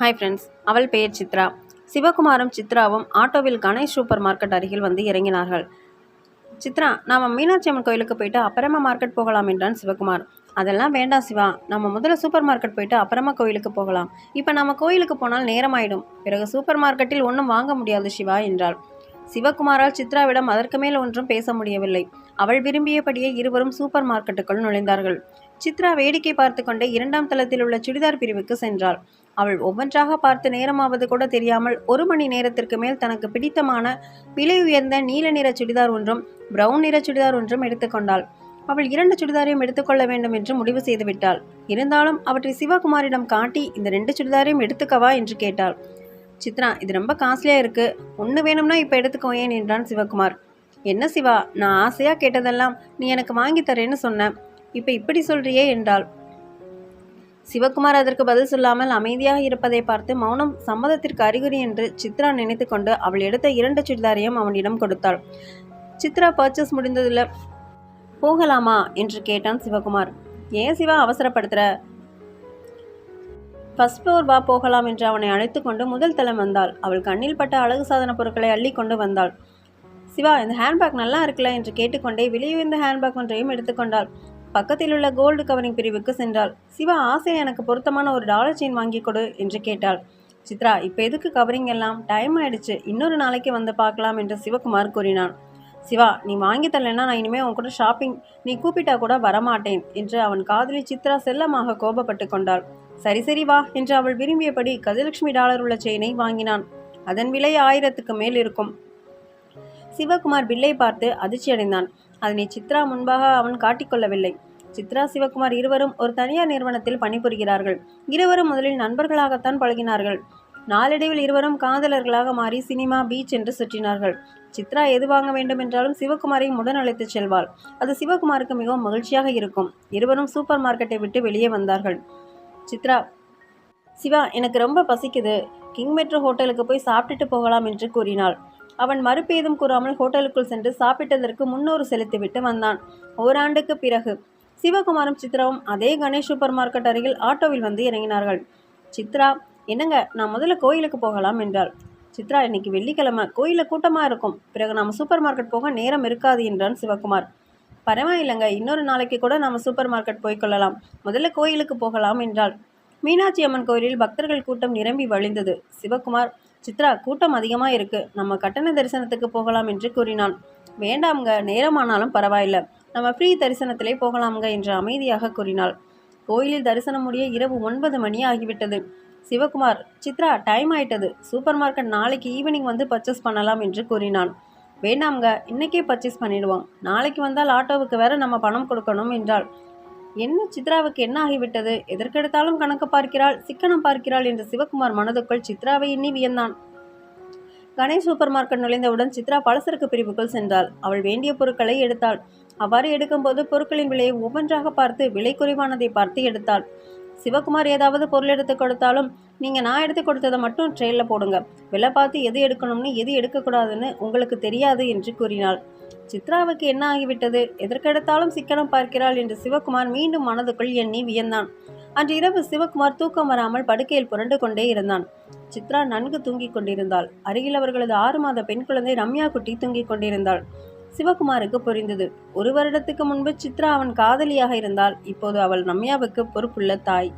Hi friends அவள் பெயர் சித்ரா. சிவகுமாரும் சித்ராவும் ஆட்டோவில் கணேஷ் சூப்பர் மார்க்கெட் அருகில் வந்து இறங்கினார்கள். சித்ரா நாம மீனாட்சி அம்மன் கோயிலுக்கு போயிட்டு அப்புறமா மார்க்கெட் போகலாம் என்றான் சிவகுமார். அதெல்லாம் வேண்டாம் சிவா நம்ம முதல்ல சூப்பர் மார்க்கெட் போயிட்டு அப்புறமா கோயிலுக்கு போகலாம். இப்போ நம்ம கோயிலுக்கு போனால் நேரமாயிடும். பிறகு சூப்பர் மார்க்கெட்டில் ஒன்றும் வாங்க முடியாது சிவா என்றாள். சிவகுமாரால் சித்ராவிடம் அதற்கு மேல் ஒன்றும் பேச முடியவில்லை. அவள் விரும்பியபடியே இருவரும் சூப்பர் மார்க்கெட்டுக்குள் நுழைந்தார்கள். சித்ரா வேடிக்கை பார்த்து கொண்டே இரண்டாம் தளத்தில் உள்ள சுடிதார் பிரிவுக்கு சென்றாள். அவள் ஒவ்வொன்றாக பார்த்து நேரமாவது கூட தெரியாமல் ஒரு மணி நேரத்திற்கு மேல் தனக்கு பிடித்தமான விலை உயர்ந்த நீல நிற சுடிதார் ஒன்றும் பிரவுன் நிற சுடிதார் ஒன்றும் எடுத்துக்கொண்டாள் அவள் இரண்டு சுடிதாரையும் எடுத்துக்கொள்ள வேண்டும் என்று முடிவு செய்து விட்டாள். இருந்தாலும் அவற்றை சிவகுமாரிடம் காட்டி இந்த ரெண்டு சுடிதாரையும் எடுத்துக்கவா? என்று கேட்டாள். சித்ரா இது ரொம்ப காஸ்ட்லியாக இருக்கு. ஒன்று வேணும்னா இப்போ எடுத்துக்கோயேன் என்றான் சிவகுமார். என்ன சிவா நான் ஆசையாக கேட்டதெல்லாம் நீ எனக்கு வாங்கி தரேன்னு சொன்னேன் இப்போ இப்படி சொல்றியே என்றாள். சிவகுமார் அதற்கு பதில் சொல்லாமல் அமைதியாக இருப்பதை பார்த்து மௌனம் சம்மதத்திற்கு அறிகுறி என்று சித்ரா நினைத்து கொண்டு அவள் எடுத்த இரண்டு சுடிதாரையும் அவனிடம் கொடுத்தாள். சித்ரா பர்ச்சேஸ் முடிந்ததில் போகலாமா? என்று கேட்டான் சிவகுமார். ஏன் சிவா அவசரப்படுத்துகிற ஃபர்ஸ்ட் ஃப்ளோர் வா போகலாம் என்று அவனை அழைத்து கொண்டு முதல் தளம் வந்தாள். அவள் கண்ணில் பட்ட அழகு சாதன பொருட்களை அள்ளி கொண்டு வந்தாள். சிவா இந்த ஹேண்ட்பேக் நல்லா இருக்குல்ல? என்று கேட்டுக்கொண்டே விலையுயர்ந்த ஹேண்ட்பேக் ஒன்றையும் எடுத்துக்கொண்டாள் பக்கத்தில் உள்ள கோல்டு கவரிங் பிரிவுக்கு சென்றாள். சிவா ஆசை எனக்கு பொருத்தமான ஒரு டாலர் செயின் வாங்கி கொடு என்று கேட்டாள். சித்ரா இப்போ எதுக்கு கவரிங் எல்லாம்? டைம் ஆயிடுச்சு. இன்னொரு நாளைக்கு வந்து பார்க்கலாம் என்று சிவகுமார் கூறினான். சிவா நீ வாங்கி தரலைன்னா நான் இனிமேல் உன் கூட ஷாப்பிங் நீ கூப்பிட்டா கூட வரமாட்டேன் என்று அவன் காதலி சித்ரா செல்லமாக கோபப்பட்டு கொண்டாள். சரி சரி வா என்று அவள் விரும்பியபடி கஜலட்சுமி டாலர் உள்ள செயினை வாங்கினான். அதன் விலை ஆயிரத்துக்கு மேல் இருக்கும். சிவகுமார் பில்லை பார்த்து அதிர்ச்சியடைந்தான். அதனை சித்ரா முன்பாக அவன் காட்டிக்கொள்ளவில்லை. சித்ரா சிவகுமார் இருவரும் ஒரு தனியார் நிறுவனத்தில் பணிபுரிகிறார்கள். இருவரும் முதலில் நண்பர்களாகத்தான் பழகினார்கள். நாளடைவில் இருவரும் காதலர்களாக மாறி சினிமா பீச் என்று சுற்றினார்கள். சித்ரா எது வாங்க வேண்டும் என்றாலும் சிவகுமாரை உடன் அழைத்துச் செல்வாள். அது சிவகுமாருக்கு மிகவும் மகிழ்ச்சியாக இருக்கும். இருவரும் சூப்பர் மார்க்கெட்டை விட்டு வெளியே வந்தார்கள். சித்ரா சிவா எனக்கு ரொம்ப பசிக்குது. கிங் மெட்ரோ ஹோட்டலுக்கு போய் சாப்பிட்டுட்டு போகலாம் என்று கூறினாள். அவன் மறுபேதும் கூறாமல் ஹோட்டலுக்குள் சென்று சாப்பிட்டதற்கு முன்னூறு செலுத்திவிட்டு வந்தான். ஓராண்டுக்கு பிறகு சிவகுமாரும் சித்ராவும் அதே கணேஷ் சூப்பர் மார்க்கெட் அருகில் ஆட்டோவில் வந்து இறங்கினார்கள். சித்ரா என்னங்க நான் முதல்ல கோயிலுக்கு போகலாம் என்றாள். சித்ரா இன்னைக்கு வெள்ளிக்கிழமை. கோயிலில் கூட்டமாக இருக்கும். பிறகு நாம் சூப்பர் மார்க்கெட் போக நேரம் இருக்காது என்றான் சிவகுமார். பரவாயில்லைங்க. இன்னொரு நாளைக்கு கூட நாம் சூப்பர் மார்க்கெட் போய்க்கொள்ளலாம் முதல்ல கோயிலுக்கு போகலாம் என்றாள். மீனாட்சி அம்மன் கோயிலில் பக்தர்கள் கூட்டம் நிரம்பி வழிந்தது. சிவகுமார் சித்ரா கூட்டம் அதிகமாக இருக்கு. நம்ம கட்டண தரிசனத்துக்கு போகலாம் என்று கூறினான். வேண்டாம்ங்க நேரமானாலும் பரவாயில்ல. நம்ம ஃப்ரீ தரிசனத்திலே போகலாம்ங்க என்று அமைதியாக கூறினாள். கோயிலில் தரிசனம் முடிய இரவு ஒன்பது மணி ஆகிவிட்டது. சிவகுமார் சித்ரா டைம் ஆயிட்டது. சூப்பர் மார்க்கெட் நாளைக்கு ஈவினிங் வந்து பர்ச்சேஸ் பண்ணலாம் என்று கூறினான். வேண்டாம்ங்க இன்னைக்கே பர்ச்சேஸ் பண்ணிடுவோம். நாளைக்கு வந்தால் ஆட்டோவுக்கு வேற நம்ம பணம் கொடுக்கணும் என்றாள். என்ன சித்ராவுக்கு என்ன ஆகிவிட்டது? எதற்கெடுத்தாலும் கணக்கு பார்க்கிறாள் சிக்கனம் பார்க்கிறாள் என்று சிவகுமார் மனதுக்குள் சித்ராவை எண்ணி வியந்தான். கணேஷ் சூப்பர் மார்க்கெட் நுழைந்தவுடன் சித்ரா பலசரக்கு பிரிவுக்குள் சென்றாள். அவள் வேண்டிய பொருட்களை எடுத்தாள். அவ்வாறு எடுக்கும்போது பொருட்களின் விலையை ஒவ்வொன்றாக பார்த்து விலை குறைவானதை பார்த்து எடுத்தாள். சிவகுமார் ஏதாவது பொருள் எடுத்து கொடுத்தாலும் நீங்கள் நான் எடுத்து கொடுத்ததை மட்டும் ட்ரெயினில் போடுங்க. விலை பார்த்து எது எடுக்கணும்னு எது எடுக்கக்கூடாதுன்னு உங்களுக்கு தெரியாது என்று கூறினாள். சித்ராவுக்கு என்ன ஆகிவிட்டது? எதற்கெடுத்தாலும் சிக்கனம் பார்க்கிறாள் என்று சிவகுமார் மீண்டும் மனதுக்குள் எண்ணி வியந்தான். அன்று இரவு சிவகுமார் தூக்கம் வராமல் படுக்கையில் புரண்டு கொண்டே இருந்தான். சித்ரா நன்கு தூங்கிக் கொண்டிருந்தாள். அருகில் அவர்களது ஆறு மாத பெண் குழந்தை ரம்யா குட்டி தூங்கிக் கொண்டிருந்தாள். சிவகுமாருக்கு புரிந்தது. ஒரு வருடத்துக்கு முன்பு சித்ரா அவன் காதலியாக இருந்தால் இப்போது அவள் ரம்யாவுக்கு பொறுப்புள்ள தாய்.